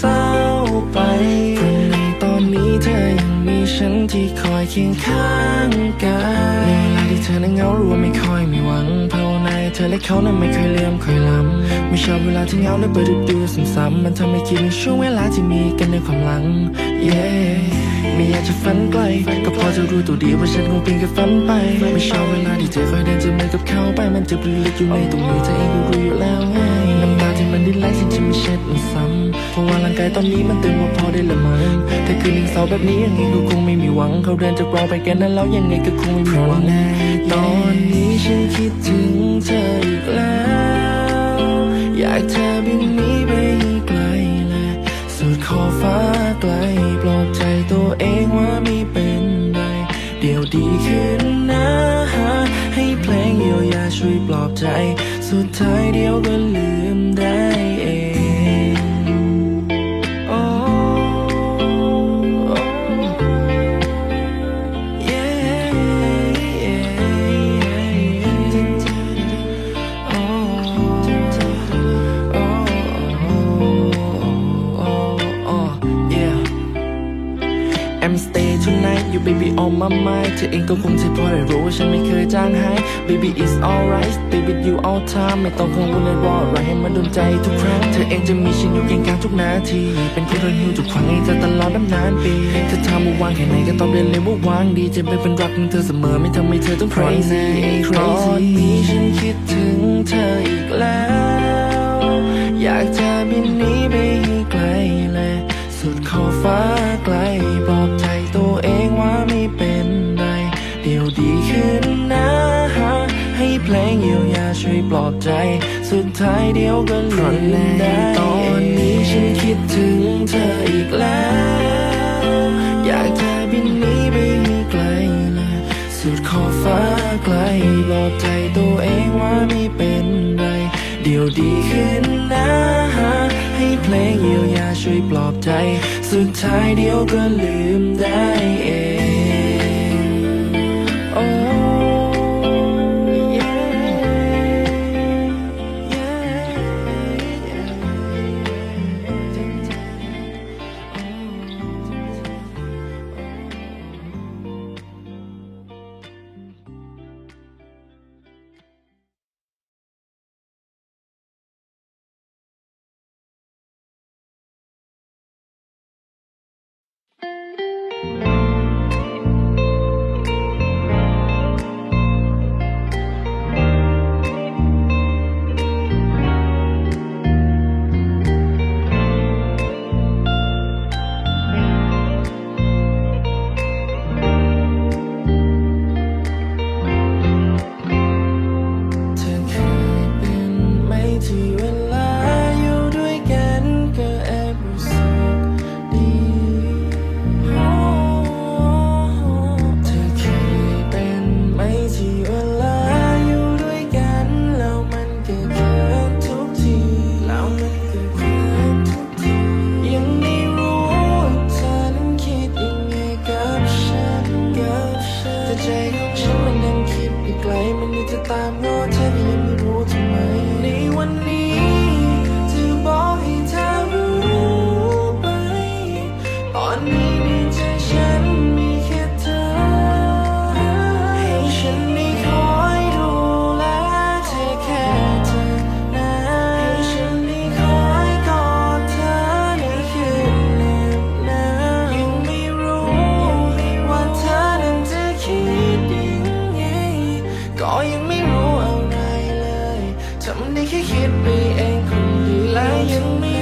ศร้าไปในตอนนี้เธอยังมีฉันที่คอยเคียงข้างกันในเวลาที่เธอนั้นเหงารู้ว่าไม่ค่อยมีหวังภาวนาเธอและเขานั้นไม่เคยเลื่อมเคยล้ำไม่ชอบเวลาที่เหงาและเบื่อดื้อซ้ำๆมันทำให้คิดถึงช่วงเวลาที่มีกันในความหลัง yeah. ไม่อยากจะฝันไกล ก็พอจะรู้ตัวดีว่าฉันคงเพียงแค่ฝันไป ไม่ชอบเวลาที่เธอคอยเดินจะเมือกับเขาไป มันจะปลึกลึอยู่ในตรงนี้เธอเองก็รู้อยู่แล้วไง มันดิ้นไหลฉันจะไม่เช็ดมันซ้ำเพราะว่าร่างกายตอนนี้มันเตือนว่าพอได้ละมั้งแต่คืนหนึ่งเสาร์แบบนี้ยังไงก็คงไม่มีหวัง เขาเดินจากเราไปแค่นั้นแล้วยังไงก็คงไม่มีหวังตอนนี้ฉันคิดถึงเธออีกแล้ว อยากเธอบินนีไปไกลและสุดขอบฟ้าไกลปลอบใจตัวเองว่าไม่เป็นไรเดี๋ยวดีขึ้นนะฮะให้เพลงเยียวยาช่วยปลอบใจ สุดท้ายเดียวก็ลืมได้เอง night you baby on my mind เธอเองก็คงจะพอได้รู้ว่าฉันไม่เคยจางหาย baby is alright stay you all time ไม่ต้องกังวลเลยรออะไรให้มันโดนใจทุกครั้ง เธอเองจะมีฉันอยู่เคียงข้างทุกนาที เป็นคนที่หิวทุกครั้งให้เธอตลอดน้ำนานปีเธอถามว่าวางแค่ไหนก็ตอบได้เลยว่าวางดีจะไม่เป็นรักของเธอเสมอไม่ทำให้เธอต้อง crazy ตอนนี้ฉันคิดถึงเธออีกแล้ว อยากจะบินหนีไปให้ไกลและสุดขอบฟ้า ช่วยปลอบใจ สุดท้ายเดียวก็ลืมได้ตอนนี้ฉันคิดถึงเธออีกแล้ว อยากจะบินหนีไปให้ไกลและสุดขอบฟ้าไกลปลอบใจตัวเองว่าไม่เป็นไร เดี๋ยวดีขึ้นนะฮะให้เพลงเยียวยาช่วยปลอบใจ สุดท้ายเดียวก็ลืมได้เอง ของฉันมันยังคิดไปไกล มันนี่จะตามง้อเธอยังไม่รู้ทำไมในวันนี้ ทำได้แค่คิดไปเองคนเดียวและยังไม่